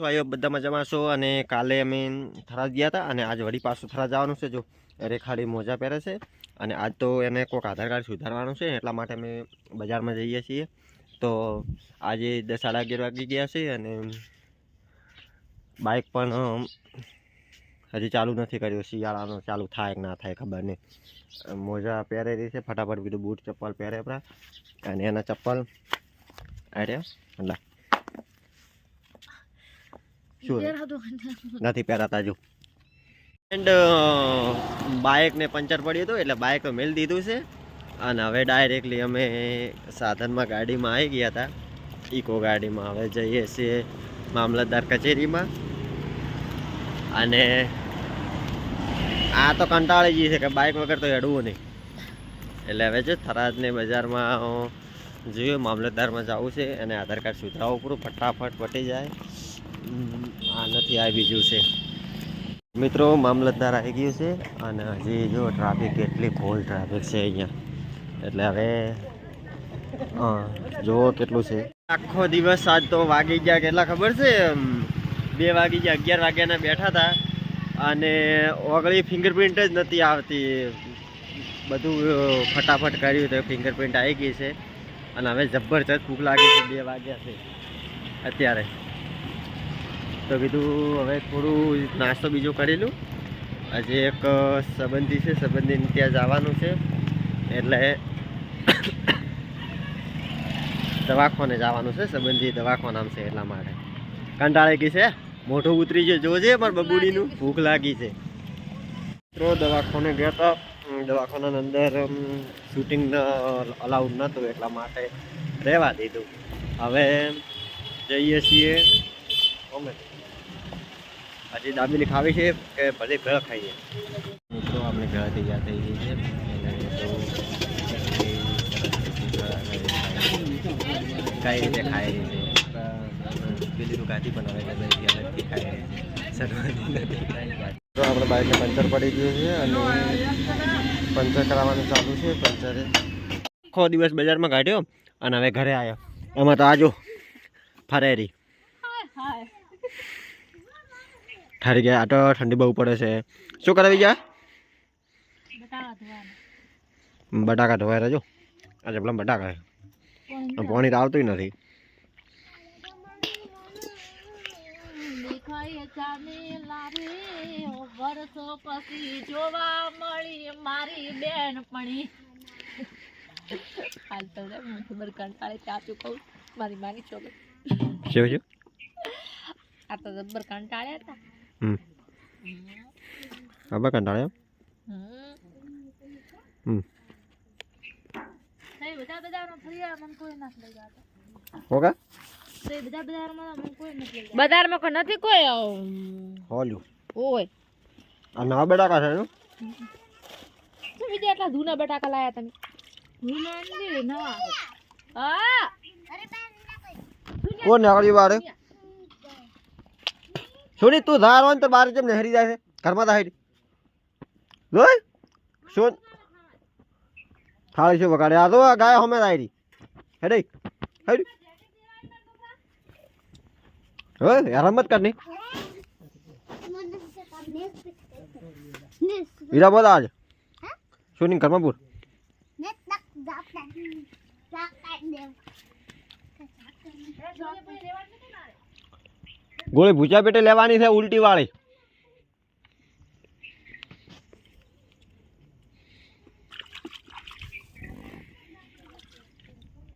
છો આવ્યો બધા મજામાં છો? અને કાલે અમે થરાદ ગયા હતા અને આજ વળી પાછું થરા જવાનું છે. જો રેખાડી મોજા પહેરે છે અને આજ તો એને કોઈક આધાર કાર્ડ સુધારવાનું છે એટલા માટે અમે બજારમાં જઈએ છીએ. તો આજે દસ સાડા અગિયાર વાગી ગયા છે અને બાઇક પણ હજી ચાલુ નથી કર્યું. શિયાળાનો ચાલુ થાય કે ના થાય ખબર નહીં. મોજા પહેરેલી છે. ફટાફટ બીજું બૂટ, ચપ્પલ પહેરે આપણા. અને એના ચપ્પલ, અરે, લા. શું નથી પહેરાતા જો. એન્ડ બાઇકને પંચર પડ્યું હતું એટલે બાઇક મેળ દીધું છે. અને હવે ડાયરેક્ટલી અમે સાધનમાં ગાડીમાં આવી ગયા હતા. ઇકો ગાડીમાં હવે જઈએ છીએ મામલતદાર કચેરીમાં. અને આ તો કંટાળી ગઈ છે કે બાઇક વગર તો હેડવું નહીં. એટલે હવે છે થરાદને બજારમાં જોઈએ મામલતદારમાં જવું છે અને આધાર કાર્ડ સુધરાવવું પૂરું ફટાફટ પટી જાય. આ નથી આવી ગયું છે. મિત્રો, મામલતદાર આવી ગયું છે અને હજી જો ટ્રાફિક કેટલી ફૂલ ટ્રાફિક છે અહીંયા. એટલે હવે જુઓ કેટલું છે. આખો દિવસ આજ તો વાગી ગયા કેટલા ખબર છે? બે વાગી ગયા, અગિયાર વાગ્યાના બેઠા હતા અને ઓગળી ફિંગરપ્રિન્ટ જ નથી આવતી. બધું ફટાફટ કર્યું તો ફિંગરપ્રિન્ટ આવી ગઈ છે. અને હવે જબરજસ્ત ભૂખ લાગી છે, બે વાગ્યા છે અત્યારે. તો કીધું હવે થોડું નાસ્તો બીજો કરી લઉં. આજે એક સંબંધી છે સંબંધીને ત્યાં જવાનું છે. એટલે દવાખાને જવાનું છે, સંબંધી દવાખાનામ છે એટલા માટે. કંટાળે ગઈ છે? મોઢું ઉતરી છે જોજે પણ બબુડીનું. ભૂખ લાગી છે. તો દવાખાને ગયા હતા. દવાખાનાની અંદર શૂટિંગ અલાઉડ નહોતું એટલા માટે રહેવા દીધું. હવે જઈએ છીએ. અમે હજી દાબેલી ખાવી છે કે ભલે ઘર ખાઈએ. મિત્રો આપણે ઘર તૈયાર થઈ ગઈ છે. કઈ રીતે ખાઈ છે? પેલી તો ગાદી બનાવે છે અલગથી ખાઈ છે. સર્વની તો આપણે બાઇકને પંચર પડી ગયું છે અને પંચર કરાવવાનું ચાલુ છે પંચરે. આખો દિવસ બજારમાં કાઢ્યો અને હવે ઘરે આવ્યો એમાં તો આજો ફરેરી. ઠરી ગયા. આ તો ઠંડી બહુ પડે છે. શું કરાવી ગયા? બટાકા ધોવાય રહેજો આજે પેલા બટાકા. પાણી તો આવતું નથી. વર્ષો પછી જોવા મળી મારી બેનપણી હાલ તો હું ખબર કંટાળે ચાચું કહું. મારી માની છોકરી શું શું? આ તો જબ્બર કંટાળ્યા હતા. ફરી આવ્યા મને કોઈ નથી લઈ જતા ઓકે બધા બજારમાં કોઈ નથી બજારમાં કોઈ નથી કોઈ હોલ્યું ઓય આ નવા બટાકા છે એનું શું બીજા એટલા જૂના બટાકા લાયા તમે જૂના નવા હા કોણ નીકળ્યું બારે સોની તું ધાર હોય ને તો બહાર જેમ નહેરી જાય છે ઘરમાં હાઈટ જોઈ શું થાળી શું વગાડે આ તો ગાય હમે આવી હેડે હેડ હવે હેરાન મત કરની હીરા બોલ આજ સોની ઘરમાં બોલ ગોળી ભૂચા પેટે લેવાની છે ઉલટી વાળી